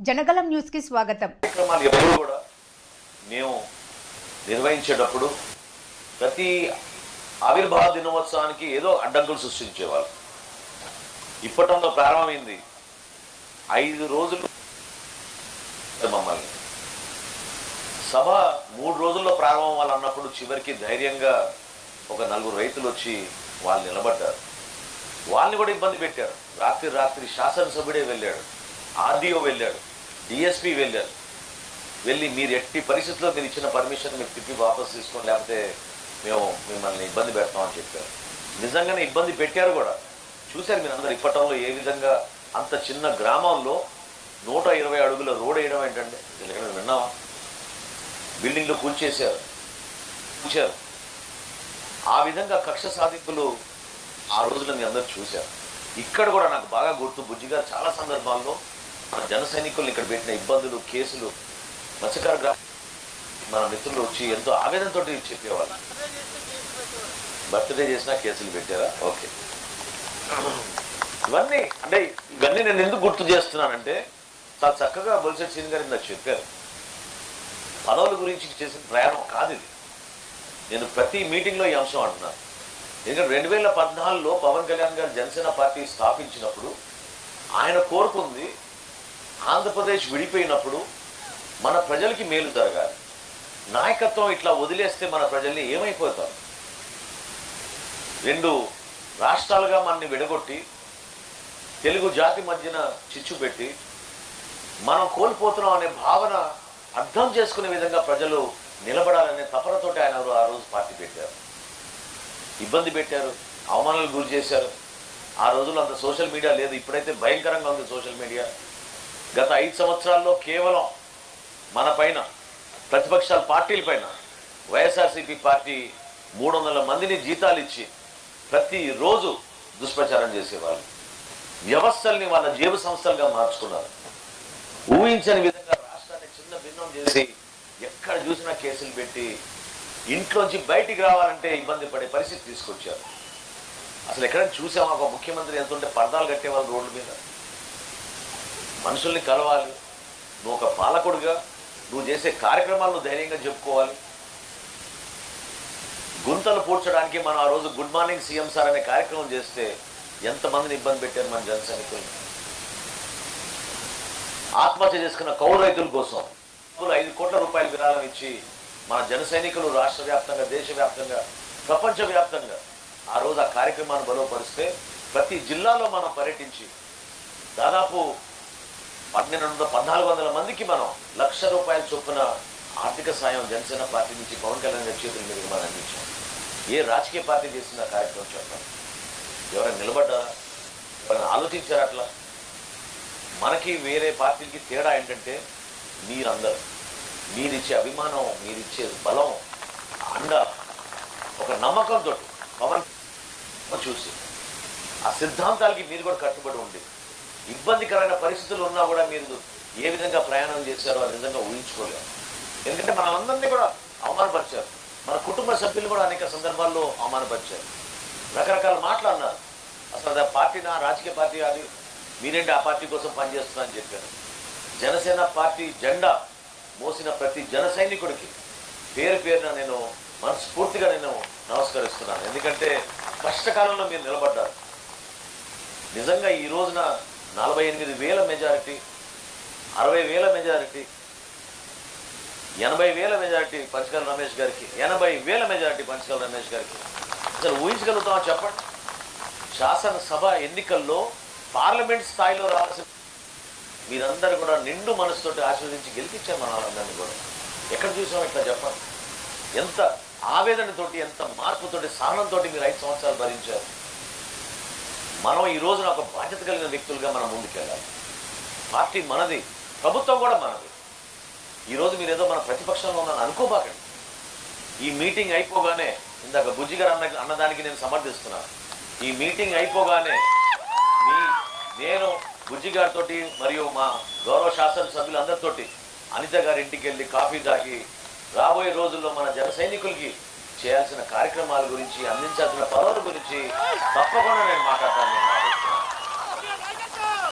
జనగలం న్యూస్కి స్వాగతం. కార్యక్రమాలు ఎప్పుడు కూడా మేము నిర్వహించేటప్పుడు ప్రతి ఆవిర్భావ దినోత్సవానికి ఏదో అడ్డంకులు సృష్టించేవాళ్ళు ఇప్పటంలో ప్రారంభమైంది. ఐదు రోజులు మమ్మల్ని. సభ మూడు రోజుల్లో ప్రారంభం వాళ్ళు అన్నప్పుడు చివరికి ధైర్యంగా ఒక నలుగురు రైతులు వచ్చి వాళ్ళు నిలబడ్డారు. వాళ్ళని కూడా ఇబ్బంది పెట్టారు. రాత్రి రాత్రి శాసనసభ్యుడే వెళ్ళాడు. ఆర్డీఓ వెళ్ళాడు డిఎస్పి వెళ్ళారు వెళ్ళి మీరు ఎట్టి పరిస్థితుల్లో మీరు ఇచ్చిన పర్మిషన్ మీరు తిప్పి వాపస్ తీసుకోండి లేకపోతే మేము మిమ్మల్ని ఇబ్బంది పెడతామని చెప్పారు. నిజంగానే ఇబ్బంది పెట్టారు కూడా. చూశారు మీరు అందరు ఇప్పటంలో ఏ విధంగా అంత చిన్న గ్రామంలో నూట ఇరవై అడుగుల రోడ్ వేయడం ఏంటంటే ఎందుకంటే విన్నావా బిల్డింగ్లు కూల్చేశారు కూల్చారు. ఆ విధంగా కక్ష సాధింపులు ఆ రోజున మీ అందరూ చూశారు. ఇక్కడ కూడా నాకు బాగా గుర్తు బుజ్జిగారు చాలా సందర్భాల్లో జన సైనికులు ఇక్కడ పెట్టిన ఇబ్బందులు కేసులు మత్స్యకార గ్రా మన మిత్రులు వచ్చి ఎంతో ఆవేదనతో చెప్పేవాళ్ళు. బర్త్డే చేసినా కేసులు పెట్టారా? ఓకే. ఇవన్నీ అంటే ఇవన్నీ నేను ఎందుకు గుర్తు చేస్తున్నానంటే చాలా చక్కగా బొలిసెట్ సీన్ గారు నాకు చెప్పారు. పదవుల గురించి చేసిన ప్రయాణం కాదు ఇది. నేను ప్రతి మీటింగ్లో ఈ అంశం అంటున్నాను ఎందుకంటే రెండు వేల పద్నాలుగులో పవన్ కళ్యాణ్ గారు జనసేన పార్టీ స్థాపించినప్పుడు ఆయన కోరుకుంది ఆంధ్రప్రదేశ్ విడిపోయినప్పుడు మన ప్రజలకి మేలు జరగాలి. నాయకత్వం ఇట్లా వదిలేస్తే మన ప్రజల్ని ఏమైపోతారు? రెండు రాష్ట్రాలుగా మనని విడగొట్టి తెలుగు జాతి మధ్యన చిచ్చు పెట్టి మనం కోల్పోతున్నాం అనే భావన అర్థం చేసుకునే విధంగా ప్రజలు నిలబడాలనే తపనతోటి ఆయన ఆ రోజు పార్టీ పెట్టారు. ఇబ్బంది పెట్టారు అవమానాలు గురి చేశారు. ఆ రోజుల్లో అంత సోషల్ మీడియా లేదు ఇప్పుడైతే భయంకరంగా ఉంది సోషల్ మీడియా. గత ఐదు సంవత్సరాల్లో కేవలం మన పైన ప్రతిపక్షాల పార్టీల పైన వైఎస్ఆర్సీపీ పార్టీ మూడు వందల మందిని జీతాలు ఇచ్చి ప్రతిరోజు దుష్ప్రచారం చేసేవాళ్ళు. వ్యవస్థల్ని వాళ్ళ జేబు సంస్థలుగా మార్చుకున్నారు. ఊహించని విధంగా రాష్ట్రాన్ని చిన్న భిన్నం చేసి ఎక్కడ చూసినా కేసులు పెట్టి ఇంట్లోంచి బయటికి రావాలంటే ఇబ్బంది పడే పరిస్థితి తీసుకొచ్చారు. అసలు ఎక్కడైనా చూసామా? ఒక ముఖ్యమంత్రి ఎంత ఉంటే పర్దాలు కట్టేవాళ్ళు రోడ్ల మీద. మనుషుల్ని కలవాలి. నువ్వు ఒక పాలకుడుగా నువ్వు చేసే కార్యక్రమాలను ధైర్యంగా చెప్పుకోవాలి. గుంతలు పూడ్చడానికి మనం ఆ రోజు గుడ్ మార్నింగ్ సీఎం సార్ అనే కార్యక్రమం చేస్తే ఎంతమందిని ఇబ్బంది పెట్టారు మన జన సైనికులు? ఆత్మహత్య చేసుకున్న కౌలు రైతుల కోసం ఐదు కోట్ల రూపాయల విరాళం ఇచ్చి మన జన సైనికులు రాష్ట్ర వ్యాప్తంగా దేశవ్యాప్తంగా ప్రపంచవ్యాప్తంగా ఆ రోజు ఆ కార్యక్రమాన్ని బలపరిస్తే ప్రతి జిల్లాలో మనం పర్యటించి దాదాపు పన్నెండు వందల పద్నాలుగు వందల మందికి మనం లక్ష రూపాయల చొప్పున ఆర్థిక సాయం జనసేన పార్టీ నుంచి పవన్ కళ్యాణ్ గారి చేతుల మీదకి మనం అందించాం. ఏ రాజకీయ పార్టీ చేసిన కార్యక్రమం చెప్పండి. ఎవరైనా నిలబడ్డారా? ఎవరైనా ఆలోచించారా అట్లా? మనకి వేరే పార్టీలకి తేడా ఏంటంటే మీరందరూ మీరిచ్చే అభిమానం మీరిచ్చే బలం అండ ఒక నమ్మకంతో పవన్ చూసి ఆ సిద్ధాంతాలకి మీరు కూడా కట్టుబడి ఉండేది ఇబ్బందికరమైన పరిస్థితులు ఉన్నా కూడా మీరు ఏ విధంగా ప్రయాణం చేశారో అది విధంగా ఊహించుకోలేము ఎందుకంటే మనమందరినీ కూడా అవమానపరిచారు. మన కుటుంబ సభ్యులు కూడా అనేక సందర్భాల్లో అవమానపరిచారు. రకరకాల మాటలు అన్నారు. అసలు అది ఆ పార్టీ నా రాజకీయ పార్టీ అది మీరేంటి ఆ పార్టీ కోసం పనిచేస్తున్నా అని చెప్పారు. జనసేన పార్టీ జెండా మోసిన ప్రతి జన సైనికుడికి పేరు పేరున నేను మనస్ఫూర్తిగా నేను నమస్కరిస్తున్నాను. ఎందుకంటే కష్టకాలంలో మీరు నిలబడ్డారు. నిజంగా ఈ రోజున నలభై ఎనిమిది వేల మెజారిటీ అరవై వేల మెజారిటీ ఎనభై వేల మెజారిటీ పంచకల రమేష్ గారికి ఎనభై వేల మెజారిటీ పంచకల రమేష్ గారికి. అసలు ఊహించగలుగుతామా చెప్పండి? శాసనసభ ఎన్నికల్లో పార్లమెంట్ స్థాయిలో రావాల్సిన మీరందరూ కూడా నిండు మనసుతోటి ఆశీర్వదించి గెలిపించారు మన వాళ్ళందరినీ కూడా. ఎక్కడ చూసాం ఇట్లా చెప్పండి. ఎంత ఆవేదనతోటి ఎంత మార్పుతోటి సహనంతో మీరు ఐదు సంవత్సరాలు భరించారు. మనం ఈ రోజున ఒక బాధ్యత కలిగిన వ్యక్తులుగా మనం ముందుకెళ్ళాలి. పార్టీ మనది ప్రభుత్వం కూడా మనది. ఈరోజు మీరు ఏదో మన ప్రతిపక్షంలో ఉన్నాను అనుకోబాకండి. ఈ మీటింగ్ అయిపోగానే ఇందాక బుజ్జి గారు అన్న అన్నదానికి నేను సమర్థిస్తున్నాను ఈ మీటింగ్ అయిపోగానే మీ నేను బుజ్జి గారితో మరియు మా గౌరవ శాసనసభ్యులందరితోటి అనిత గారి ఇంటికి వెళ్ళి కాఫీ తాగి రాబోయే రోజుల్లో మన జన సైనికులకి చేయాల్సిన కార్యక్రమాల గురించి అందించాల్సిన పదవుల గురించి తప్పకుండా నేను మాట్లాడతాను.